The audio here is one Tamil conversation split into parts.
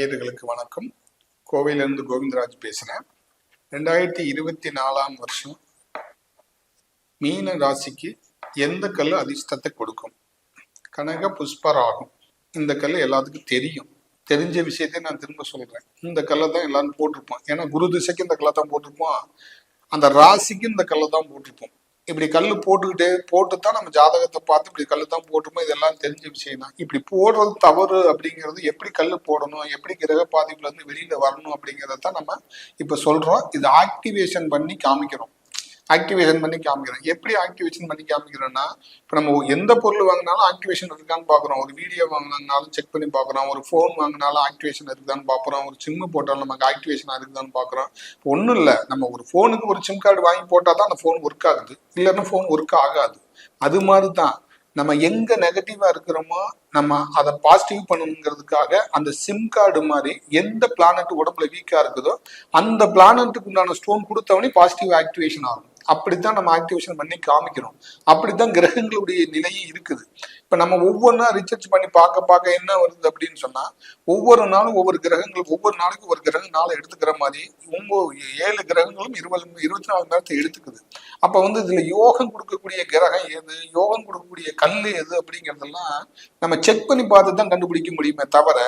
நேயர்களுக்கு வணக்கம். கோவையிலிருந்து கோவிந்தராஜ் பேசுகிறேன் ரெண்டாயிரத்தி இருபத்தி நாலாம் வருஷம் மீன ராசிக்கு எந்த கல் அதிர்ஷ்டத்தை கொடுக்கும்? கனக புஷ்பராகும் இந்த கல் எல்லாத்துக்கும் தெரியும். தெரிஞ்ச விஷயத்தை நான் திரும்ப சொல்றேன். இந்த கல்லை தான் எல்லாரும் போட்டிருப்போம். ஏன்னா குரு திசைக்கு இந்த கல்லை தான் போட்டிருப்போம். அந்த ராசிக்கு இந்த கல்லை தான் போட்டிருப்போம். இப்படி கல் போட்டுக்கிட்டே போட்டு தான் நம்ம ஜாதகத்தை பார்த்து இப்படி கல் தான் போட்டுமோ இதெல்லாம் தெரிஞ்ச விஷயம் தான். இப்படி போடுறது தவறு அப்படிங்கிறது எப்படி கல் போடணும் எப்படி கிரக பாதிப்புலேருந்து வெளியில் வரணும் அப்படிங்கிறத தான் நம்ம இப்போ சொல்கிறோம் இது ஆக்டிவேஷன் பண்ணி காமிக்கிறோம். ஆக்டிவேஷன் பண்ணி காமிக்கிறோம் எப்படி ஆக்டிவேஷன் பண்ணி காமிக்கிறோம்னா இப்போ நம்ம எந்த பொருள் வாங்கினாலும் ஆக்டிவேஷன் இருக்கான்னு பார்க்குறோம். ஒரு வீடியோ வாங்கினாலும் செக் பண்ணி பார்க்குறோம். ஒரு ஃபோன் வாங்கினாலும் ஆக்டிவேஷன் இருக்குதான்னு பார்க்குறோம். ஒரு சிம்மு போட்டாலும் நமக்கு ஆக்டிவேஷன் இருக்குதான்னு பார்க்குறோம். ஒன்றும் இல்லை. நம்ம ஒரு ஃபோனுக்கு ஒரு சிம் கார்டு வாங்கி போட்டால் தான் அந்த ஃபோன் ஒர்க் ஆகுது. இல்லைன்னா ஃபோன் ஒர்க் ஆகாது. அது மாதிரி தான் நம்ம எங்க நெகட்டிவா இருக்கிறோமோ நம்ம அதை பாசிட்டிவ் பண்ணணுங்கிறதுக்காக அந்த சிம் கார்டு மாதிரி எந்த பிளானட் உடம்புல வீக்கா இருக்குதோ அந்த பிளானட்டுக்கு உண்டான ஸ்டோன் கொடுத்தவனே பாசிட்டிவ் ஆக்டிவேஷன் ஆகும். அப்படித்தான் நம்ம ஆக்டிவேஷன் பண்ணி காமிக்கிறோம். அப்படித்தான் கிரகங்களுடைய நிலையே இருக்குது. இப்ப நம்ம ஒவ்வொன்றா ரிசர்ச் பண்ணி பார்க்க பார்க்க என்ன வருது அப்படின்னு சொன்னா ஒவ்வொரு நாளும் ஒவ்வொரு கிரகங்கள் ஒவ்வொரு நாளைக்கும் ஒரு கிரகம் நாளை எடுத்துக்கிற மாதிரி ஒவ்வொரு ஏழு கிரகங்களும் இருபது இருபத்தி நாலு நேரத்தை எடுத்துக்குது. அப்ப வந்து இதுல யோகம் கொடுக்கக்கூடிய கிரகம் எது யோகம் கொடுக்கக்கூடிய கல் எது அப்படிங்கறதெல்லாம் நம்ம செக் பண்ணி பார்த்து தான் கண்டுபிடிக்க முடியுமே தவிர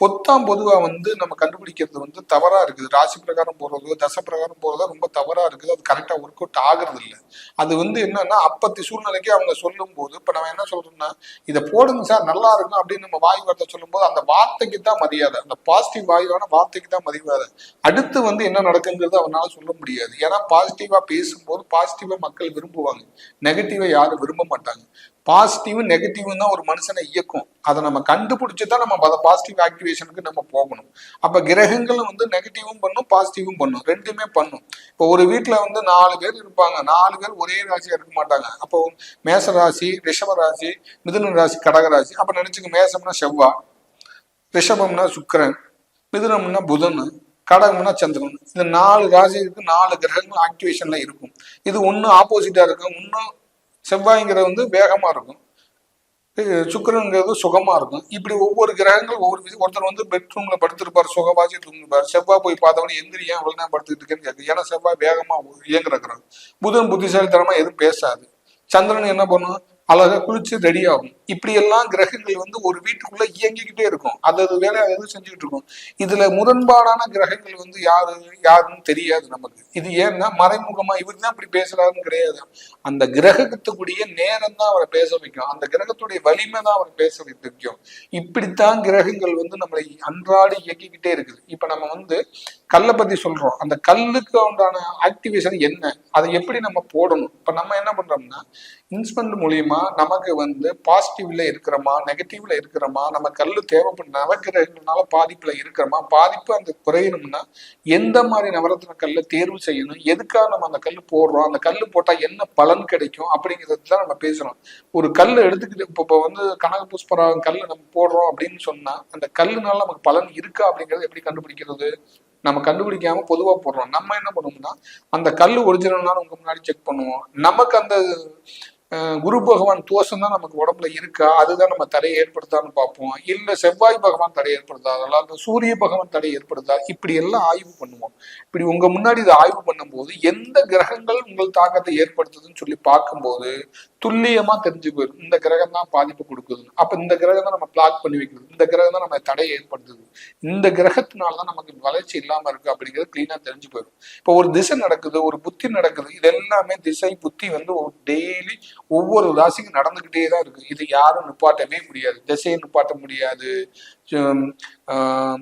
பொத்தாம் பொதுவா வந்து நம்ம கண்டுபிடிக்கிறது வந்து தவறா இருக்குது. ராசி பிரகாரம் போறதோ தசை பிரகாரம் போறதோ ரொம்ப தவறா இருக்குது. அது கரெக்டா ஒர்க் அவுட் ஆகுறது இல்லை. அது வந்து என்னன்னா அப்பத்தி சூழ்நிலைக்கு அவங்க சொல்லும் போது இப்ப நம்ம என்ன சொல்றோம்னா இதை போடுங்க சார் நல்லா இருக்கும் அப்படின்னு நம்ம வாய் வார்த்தை சொல்லும் போது அந்த வார்த்தைக்கு தான் மரியாதை. அந்த பாசிட்டிவ் வாயுவான வார்த்தைக்கு தான் மரியாதை. அடுத்து வந்து என்ன நடக்குங்கிறது அவனால சொல்ல முடியாது. ஏன்னா பாசிட்டிவா பேசும்போது பாசிட்டிவா மக்கள் விரும்புவாங்க. நெகட்டிவா யாரும் விரும்ப மாட்டாங்க. பாசிட்டிவும் நெகட்டிவும் தான் ஒரு மனுஷனை இயக்கும். அதை நம்ம கண்டுபிடிச்சி தான் நம்ம அதை பாசிட்டிவ் ஆக்டிவேஷனுக்கு நம்ம போகணும். அப்ப கிரகங்களும் வந்து நெகட்டிவும் பண்ணும் பாசிட்டிவும் பண்ணும். ரெண்டுமே பண்ணும். இப்போ ஒரு வீட்டுல வந்து நாலு பேர் இருப்பாங்க. நாலு பேர் ஒரே ராசியா இருக்க மாட்டாங்க. அப்போ மேச ராசி ரிஷப ராசி மிதுன ராசி கடக ராசி. அப்ப நினைச்சுக்க மேசம்னா செவ்வா ரிஷபம்னா சுக்கரன் மிதுனம்னா புதன் கடகம்னா சந்திரன். இந்த நாலு ராசிக்கு நாலு கிரகங்கள் ஆக்டிவேஷன்ல இருக்கும். இது ஒன்னும் ஆப்போசிட்டா இருக்கும். இன்னும் செவ்வாய்ங்கிறது வந்து வேகமாக இருக்கும். சுக்கரனுங்கிறது சுகமாக இருக்கும். இப்படி ஒவ்வொரு கிரகங்கள் ஒவ்வொரு ஒருத்தர் வந்து பெட்ரூமில் படுத்திருப்பார் சுகவாசி தூங்கிப்பார் செவ்வாய் போய் பார்த்தவொடனே எந்திரி ஏன் அவ்வளவு நேரம் படுத்துட்டு இருக்கேன்னு கேட்குது. ஏன்னா செவ்வாய் வேகமாக இயங்குற கிரகம். புதன் புத்திசாலித்தனமாக எதுவும் பேசாது. சந்திரன் என்ன பண்ணும் அழகா குளிச்சு ரெடி ஆகும். இப்படி எல்லாம் கிரகங்கள் வந்து ஒரு வீட்டுக்குள்ள இயங்கிக்கிட்டே இருக்கும். அது அது வேலை அது செஞ்சுக்கிட்டு இருக்கும். இதுல முரண்பாடான கிரகங்கள் வந்து யாரு யாருன்னு தெரியாது நமக்கு. இது ஏன்னா மறைமுகமா இவர் தான் இப்படி பேசுறாருன்னு கிடையாது. அந்த கிரகத்துக்குரிய நேரம் தான் அவரை பேச வைக்கும். அந்த கிரகத்துடைய வலிமை தான் அவரை பேச வைக்கும். இப்படித்தான் கிரகங்கள் வந்து நம்மளை அன்றாடி இயக்கிக்கிட்டே இருக்குது. இப்ப நம்ம வந்து கல்லை பத்தி சொல்றோம். அந்த கல்லுக்கு உண்டான ஆக்டிவேஷன் என்ன? அதை எப்படி நம்ம போடணும்? இப்ப நம்ம என்ன பண்றோம்னா இன்ஸ்ட்ருமெண்ட் மூலியமா நமக்கு வந்து பாசிட்டிவ்ல இருக்கிறோமா? நெகட்டிவ்ல இருக்கிறோமா? நம்ம கல்லு தேவைப்படும் நவகிரகங்களால பாதிப்புல இருக்கிறோமா? பாதிப்பு அந்த குறையணும்னா எந்த மாதிரி நவரத்ன கல்ல தேர்வு செய்யணும்? எதுக்காக நம்ம அந்த கல் போடுறோம்? அந்த கல் போட்டா என்ன பலன் கிடைக்கும்? அப்படிங்கிறது தான் நம்ம பேசுறோம் ஒரு கல் எடுத்துக்கிட்டு இப்போ இப்போ வந்து கனக புஷ்பராகம் கல் நம்ம போடுறோம் அப்படின்னு சொன்னா அந்த கல்லுனால நமக்கு பலன் இருக்கா அப்படிங்கறது எப்படி கண்டுபிடிக்கிறது? நம்ம கண்டுபிடிக்காம பொதுவா போடுறோம். நம்ம என்ன பண்ணுவோம்னா அந்த கல் ஒரிஜினல்னாலும் உங்க முன்னாடி செக் பண்ணுவோம். நமக்கு அந்த குரு பகவான் தோஷம் தான் நமக்கு உடம்புல இருக்கா? அதுதான் நம்ம தடையை ஏற்படுத்தான்னு பார்ப்போம். இல்ல செவ்வாய் பகவான் தடை ஏற்படுத்தா? அல்லது சூரிய பகவான் தடை ஏற்படுத்தா? இப்படி எல்லாம் ஆய்வு பண்ணுவோம். இப்படி உங்க முன்னாடி இதை ஆய்வு பண்ணும்போது எந்த கிரகங்கள் உங்கள் தாக்கத்தை ஏற்படுத்துதுன்னு சொல்லி பார்க்கும்போது துல்லியமா தெரிஞ்சு போயிடும் இந்த கிரகம் தான் பாதிப்பு கொடுக்குது அப்ப இந்த கிரகம் தான் நம்ம பிளாக் பண்ணி வைக்கிறது. இந்த கிரகம் தான் நம்ம தடையை ஏற்படுத்துது. இந்த கிரகத்தினாலதான் நமக்கு வளர்ச்சி இல்லாம இருக்கு அப்படிங்கிறது கிளீனா தெரிஞ்சு போயிடும் இப்போ ஒரு திசை நடக்குது ஒரு புத்தி நடக்குது. இது எல்லாமே திசை புத்தி வந்து டெய்லி ஒவ்வொரு ராசிக்கும் நடந்துகிட்டே தான் இருக்கு. இது யாரும் நிப்பாட்டவே முடியாது. திசையை நிப்பாட்ட முடியாது. ஆஹ்,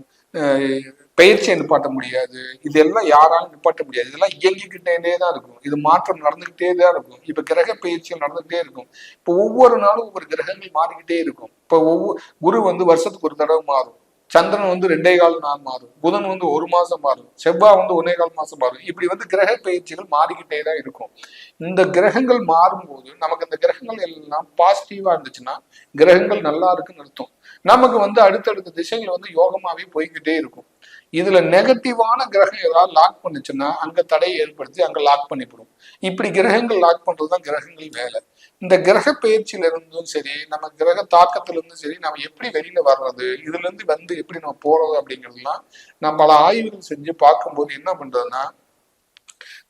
பயிற்சியை நிப்பாட்ட முடியாது. இதெல்லாம் யாராலும் நிப்பாட்ட முடியாது. இதெல்லாம் இயங்கிக்கிட்டே தான் இருக்கும். இது மாற்றம் நடந்துகிட்டே தான் இருக்கும். இப்ப கிரக பயிற்சிகள் நடந்துகிட்டே இருக்கும். இப்போ ஒவ்வொரு நாளும் ஒவ்வொரு கிரகங்கள் மாறிக்கிட்டே இருக்கும். இப்போ ஒவ்வொரு குரு வந்து வருஷத்துக்கு ஒரு தடவை மாறும். சந்திரன் வந்து ரெண்டே கால் நாள் மாறும். புதன் வந்து ஒரு மாசம் மாறும். செவ்வாய் வந்து ஒன்னே கால் மாசம் மாறும். இப்படி வந்து கிரக பயிற்சிகள் மாறிக்கிட்டே தான் இருக்கும். இந்த கிரகங்கள் மாறும்போது நமக்கு இந்த கிரகங்கள் எல்லாம் பாசிட்டிவா இருந்துச்சுன்னா கிரகங்கள் நல்லா இருக்குன்னு அர்த்தம். நமக்கு வந்து அடுத்தடுத்த திசைகள் வந்து யோகமாவே போய்கிட்டே இருக்கும். இதுல நெகட்டிவான கிரகம் ஏதாவது லாக் பண்ணுச்சுன்னா அங்க தடையை ஏற்படுத்தி அங்க லாக் பண்ணிவிடும் இப்படி கிரகங்கள் லாக் பண்றதுதான் கிரகங்கள் வேலை. இந்த கிரக பயிற்சியில இருந்தும் சரி நம்ம கிரக தாக்கத்துல இருந்தும் சரி நம்ம எப்படி வெளியில வர்றது இதுல இருந்து வந்து எப்படி நம்ம போறது அப்படிங்கிறதுலாம் நான் பல ஆய்வுகள் செஞ்சு பார்க்கும்போது என்ன பண்றதுன்னா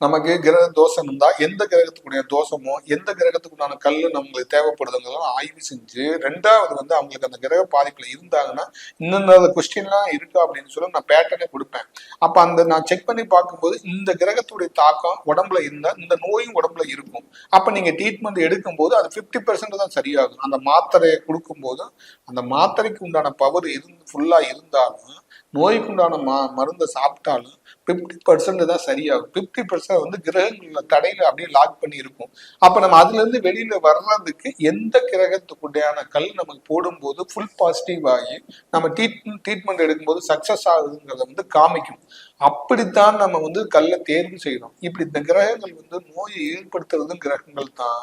நமக்கு கிரக தோஷம் இருந்தா எந்த கிரகத்துக்குடைய தோஷமோ எந்த கிரகத்துக்குண்டான கல் நம்மளுக்கு தேவைப்படுதுங்கிறதும் ஆய்வு செஞ்சு ரெண்டாவது வந்து அவங்களுக்கு அந்த கிரக பாதிப்புல இருந்தாங்கன்னா இந்தந்த கொஸ்டின்லாம் இருக்கா அப்படின்னு சொல்லி நான் பேட்டர்னே கொடுப்பேன். அப்ப அந்த நான் செக் பண்ணி பார்க்கும்போது இந்த கிரகத்துடைய தாக்கம் உடம்புல இருந்தா இந்த நோயும் உடம்புல இருக்கும். அப்ப நீங்க ட்ரீட்மெண்ட் எடுக்கும்போது அது ஃபிஃப்டி பர்சன்ட் தான் சரியாகும். அந்த மாத்திரையை கொடுக்கும்போது அந்த மாத்திரைக்கு உண்டான பவர் இருந்து ஃபுல்லா இருந்தாலும் நோய்க்குண்டான மா மருந்தை சாப்பிட்டாலும் ஃபிஃப்டி பர்சன்ட் தான் சரியாகும். ஃபிஃப்டி பர்சன்ட் வந்து கிரகங்கள தடையில அப்படியே லாக் பண்ணி இருக்கும் அப்ப நம்ம அதுல இருந்து வெளியில வர்றதுக்கு எந்த கிரகத்துக்குடையான கல் நமக்கு போடும்போது ஃபுல் பாசிட்டிவ் ஆகி நம்ம ட்ரீட்மெண்ட் ட்ரீட்மெண்ட் எடுக்கும்போது சக்சஸ் ஆகுதுங்கிறத வந்து காமிக்கும். அப்படித்தான் நம்ம வந்து கல்லை தேர்வு செய்யணும் இப்படி இந்த கிரகங்கள் வந்து நோயை ஏற்படுத்துறதும் கிரகங்கள் தான்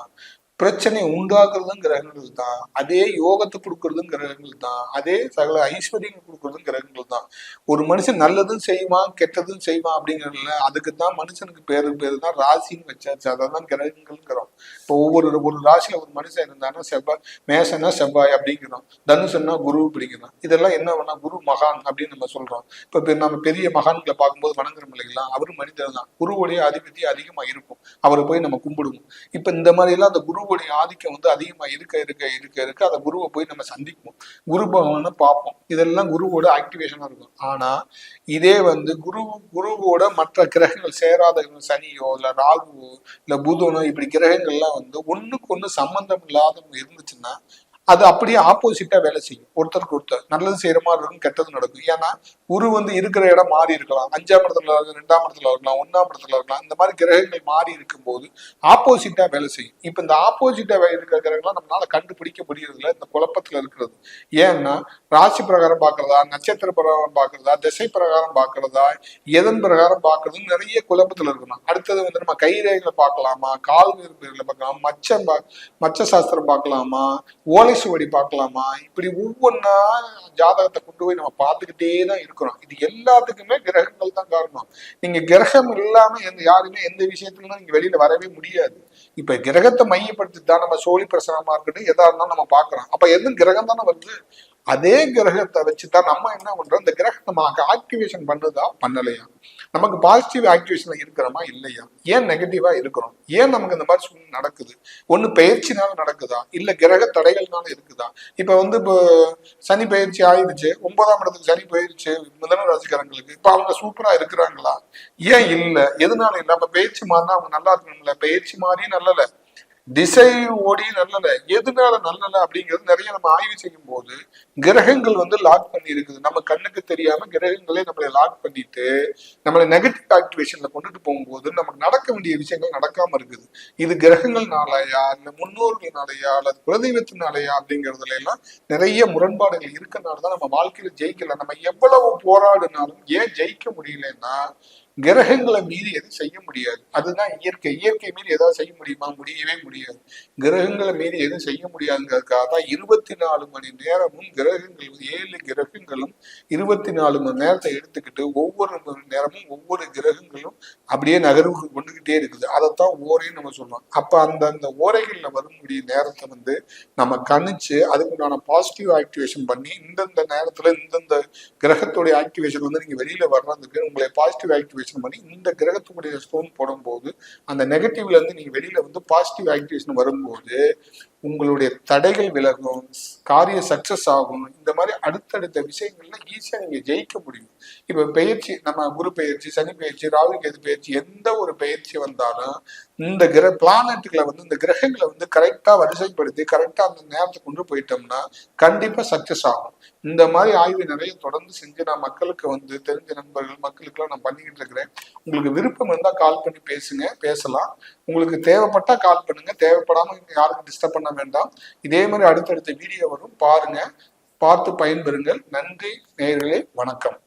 பிரச்சனை உண்டாக்குறதும் கிரகங்கள் தான். அதே யோகத்தை கொடுக்கறதும் கிரகங்கள் தான். அதே சகல ஐஸ்வர்யங்கள் கொடுக்கறதும் கிரகங்கள் தான். ஒரு மனுஷன் நல்லதும் செய்வான் கெட்டதும் செய்வான் அப்படிங்கிறதுல அதுக்கு தான் மனுஷனுக்கு பேரு பேரு தான் ராசின்னு வச்சாச்சு. அதான் கிரகங்கள்ங்கிறோம். இப்போ ஒவ்வொரு ஒரு ராசியில ஒரு மனுஷன் இருந்தானா செவ்வாய் மேசனா செவ்வாய் அப்படிங்கிறோம். தனுஷன்னா குரு அப்படிங்கிறோம். இதெல்லாம் என்ன வேணா குரு மகான் அப்படின்னு நம்ம சொல்றோம். இப்ப நம்ம பெரிய மகான்களை பார்க்கும்போது வணங்குறோம் இல்லைங்களா அவரும் மனிதர் தான். குருவுடைய ஆதிபத்தியம் அதிகமா இருக்கும். அவரை போய் நம்ம கும்பிடுவோம். இப்ப இந்த மாதிரி எல்லாம் அந்த குரு குருவுடைய ஆதிக்கம் வந்து அதிகமா இருக்க இருக்க இருக்க இருக்க அந்த குருவை போய் நம்ம சந்திப்போம். குரு பகவானை பார்ப்போம். இதெல்லாம் குருவோட ஆக்டிவேஷனா இருக்கும். ஆனா இதே வந்து குரு குருவோட மற்ற கிரகங்கள் சேராத சனியோ இல்ல ராகுவோ இல்ல புதனோ இப்படி கிரகங்கள்லாம் வந்து ஒண்ணுக்கு ஒண்ணு சம்பந்தம் இல்லாத இருந்துச்சுன்னா அது அப்படியே ஆப்போசிட்டா வேலை செய்யும். ஒருத்தருக்கு ஒருத்தர். நல்லது செய்யற மாதிரி இருக்கும் கெட்டது நடக்கும். ஏன்னா குரு வந்து இருக்கிற இடம் மாறி இருக்கலாம். அஞ்சாம் இடத்துல இருக்கலாம் ரெண்டாம் இடத்துல இருக்கலாம் ஒன்னாம் இடத்துல இருக்கலாம். இந்த மாதிரி கிரகங்கள் மாறி இருக்கும் போது ஆப்போசிட்டா வேலை செய்யும். இப்ப இந்த ஆப்போசிட்டா இருக்கிற கிரகங்கள்லாம் நம்மளால கண்டுபிடிக்க முடியறதுல இந்த குழப்பத்துல இருக்கிறது. ஏன்னா ராசி பிரகாரம் பாக்குறதா நட்சத்திர பிரகாரம் பாக்குறதா திசை பிரகாரம் பாக்குறதா எதன் பிரகாரம் பாக்குறதுன்னு நிறைய குழப்பத்துல இருக்கணும். அடுத்தது வந்து நம்ம கைரேகளை பார்க்கலாமா? கால் வேறுகளை பார்க்கலாம்? மச்சம் மச்ச சாஸ்திரம் பார்க்கலாமா? ஓலை சுவடி பார்க்கலாமா? இப்படி ஒவ்வொன்றா ஜாதகத்தை கொண்டு போய் நம்ம பார்த்துக்கிட்டே தான் இருக்கிறோம். இது எல்லாத்துக்குமே கிரகங்கள் தான் காரணம். நீங்க கிரகம் இல்லாம எந்த யாருமே எந்த விஷயத்துலயும் நீங்க வெளியில வரவே முடியாது. இப்ப கிரகத்தை மையப்படுத்தி தான் நம்ம சோழி பிரசனமா இருக்கட்டும் எதா இருந்தாலும் நம்ம பாக்குறோம் அப்ப எதுவும் கிரகம் தானே வருது? அதே கிரகத்தை வச்சுதான் நம்ம என்ன பண்றோம்? இந்த கிரகத்தை நமக்கு ஆக்டிவேஷன் பண்ணுதா? பண்ணலையா? நமக்கு பாசிட்டிவ் ஆக்டிவேஷன்ல இருக்கிறோமா? இல்லையா? ஏன் நெகட்டிவா இருக்கிறோம்? ஏன் நமக்கு இந்த மாதிரி சூழ்நிலை நடக்குது? ஒண்ணு பயிற்சினால நடக்குதா? இல்ல கிரக தடைகள்னால இருக்குதா? இப்ப வந்து இப்போ சனி பயிற்சி ஆயிடுச்சு. ஒன்பதாம் இடத்துக்கு சனி பயிற்சி மிதன ராசிக்காரங்களுக்கு. இப்ப அவங்க சூப்பரா இருக்கிறாங்களா? ஏன் இல்ல? எதனால இல்ல? அப்ப பயிற்சி மாறினா அவங்க நல்லா இருக்கணும்ல? பயிற்சி மாறி நல்லல திசை ஓடி நல்லல எதுனால நல்லல அப்படிங்கிறது நிறைய நம்ம ஆய்வு செய்யும் போது கிரகங்கள் வந்து லாக் பண்ணி இருக்குது நம்ம கண்ணுக்கு தெரியாம கிரகங்களே நம்மளை லாக் பண்ணிட்டு நம்மளை நெகட்டிவ் ஆக்டிவேஷன்ல கொண்டுட்டு போகும்போது நமக்கு நடக்க வேண்டிய விஷயங்கள் நடக்காம இருக்குது. இது கிரகங்கள்னாலயா இல்ல முன்னோர்கள்னாலயா அல்லது குலதெய்வத்தினாலயா அப்படிங்கிறதுல எல்லாம் நிறைய முரண்பாடுகள் இருக்கனாலதான் நம்ம வாழ்க்கையில ஜெயிக்கல. நம்ம எவ்வளவு போராடினாலும் ஏன் ஜெயிக்க முடியலன்னா கிரகங்களை மீறி எதுவும் செய்ய முடியாது. அதுதான் இயற்கை. இயற்கை மீறி ஏதாவது செய்ய முடியுமா? முடியவே முடியாது. கிரகங்களை மீறி எதுவும் செய்ய முடியாதுங்கிறதுக்காக தான் இருபத்தி நாலு மணி நேரமும் கிரகங்கள் ஏழு கிரகங்களும் இருபத்தி நாலு மணி நேரத்தை எடுத்துக்கிட்டு ஒவ்வொரு மணி நேரமும் ஒவ்வொரு கிரகங்களும் அப்படியே நகர்வுக்கு கொண்டுகிட்டே இருக்குது. அதைத்தான் ஓரைன்னு நம்ம சொல்லுவோம் அப்ப அந்த அந்த ஓரைகள்ல வரக்கூடிய நேரத்தை வந்து நம்ம கணிச்சு அதுக்குண்டான பாசிட்டிவ் ஆக்டிவேஷன் பண்ணி இந்தந்த நேரத்துல இந்தந்த கிரகத்துடைய ஆக்டிவேஷன் வந்து நீங்க வெளியில வர்றதுக்கு உங்களை பாசிட்டிவ் ஆக்டிவேஷன் ஆக்டிவேஷன் பண்ணி இந்த கிரகத்துக்குடைய ஸ்டோன் போடும்போது அந்த நெகட்டிவ்ல இருந்து நீங்க வெளியில வந்து பாசிட்டிவ் ஆக்டிவேஷன் வரும்போது உங்களுடைய தடைகள் விலகும் காரிய சக்சஸ் ஆகும். இந்த மாதிரி அடுத்தடுத்த விஷயங்கள்ல ஈஸியா நீங்க ஜெயிக்க முடியும். இப்ப பயிற்சி நம்ம குரு பயிற்சி சனி பயிற்சி ராகு கேது பயிற்சி எந்த ஒரு பயிற்சி வந்தாலும் இந்த கிர பிளானட்டுகளை வந்து இந்த கிரகங்களை வந்து கரெக்டா வரிசைப்படுத்தி கரெக்டா அந்த நேரத்தை கொண்டு போயிட்டோம்னா கண்டிப்பா சக்சஸ் ஆகும். இந்த மாதிரி ஆய்வு நிறைய தொடர்ந்து செஞ்சு நான் மக்களுக்கு வந்து தெரிஞ்ச நண்பர்கள் மக்களுக்கெல்லாம் நான் பண்ணிக்கிட்டு இருக்கிறேன். உங்களுக்கு விருப்பம் இருந்தா கால் பண்ணி பேசுங்க பேசலாம். உங்களுக்கு தேவைப்பட்டா கால் பண்ணுங்க. தேவைப்படாம யாருக்கும் டிஸ்டர்ப் பண்ண வேண்டாம். இதே மாதிரி அடுத்தடுத்த வீடியோ வரும். பாருங்க. பார்த்து பயன்பெறுங்கள். நன்றி நேர்களே வணக்கம்.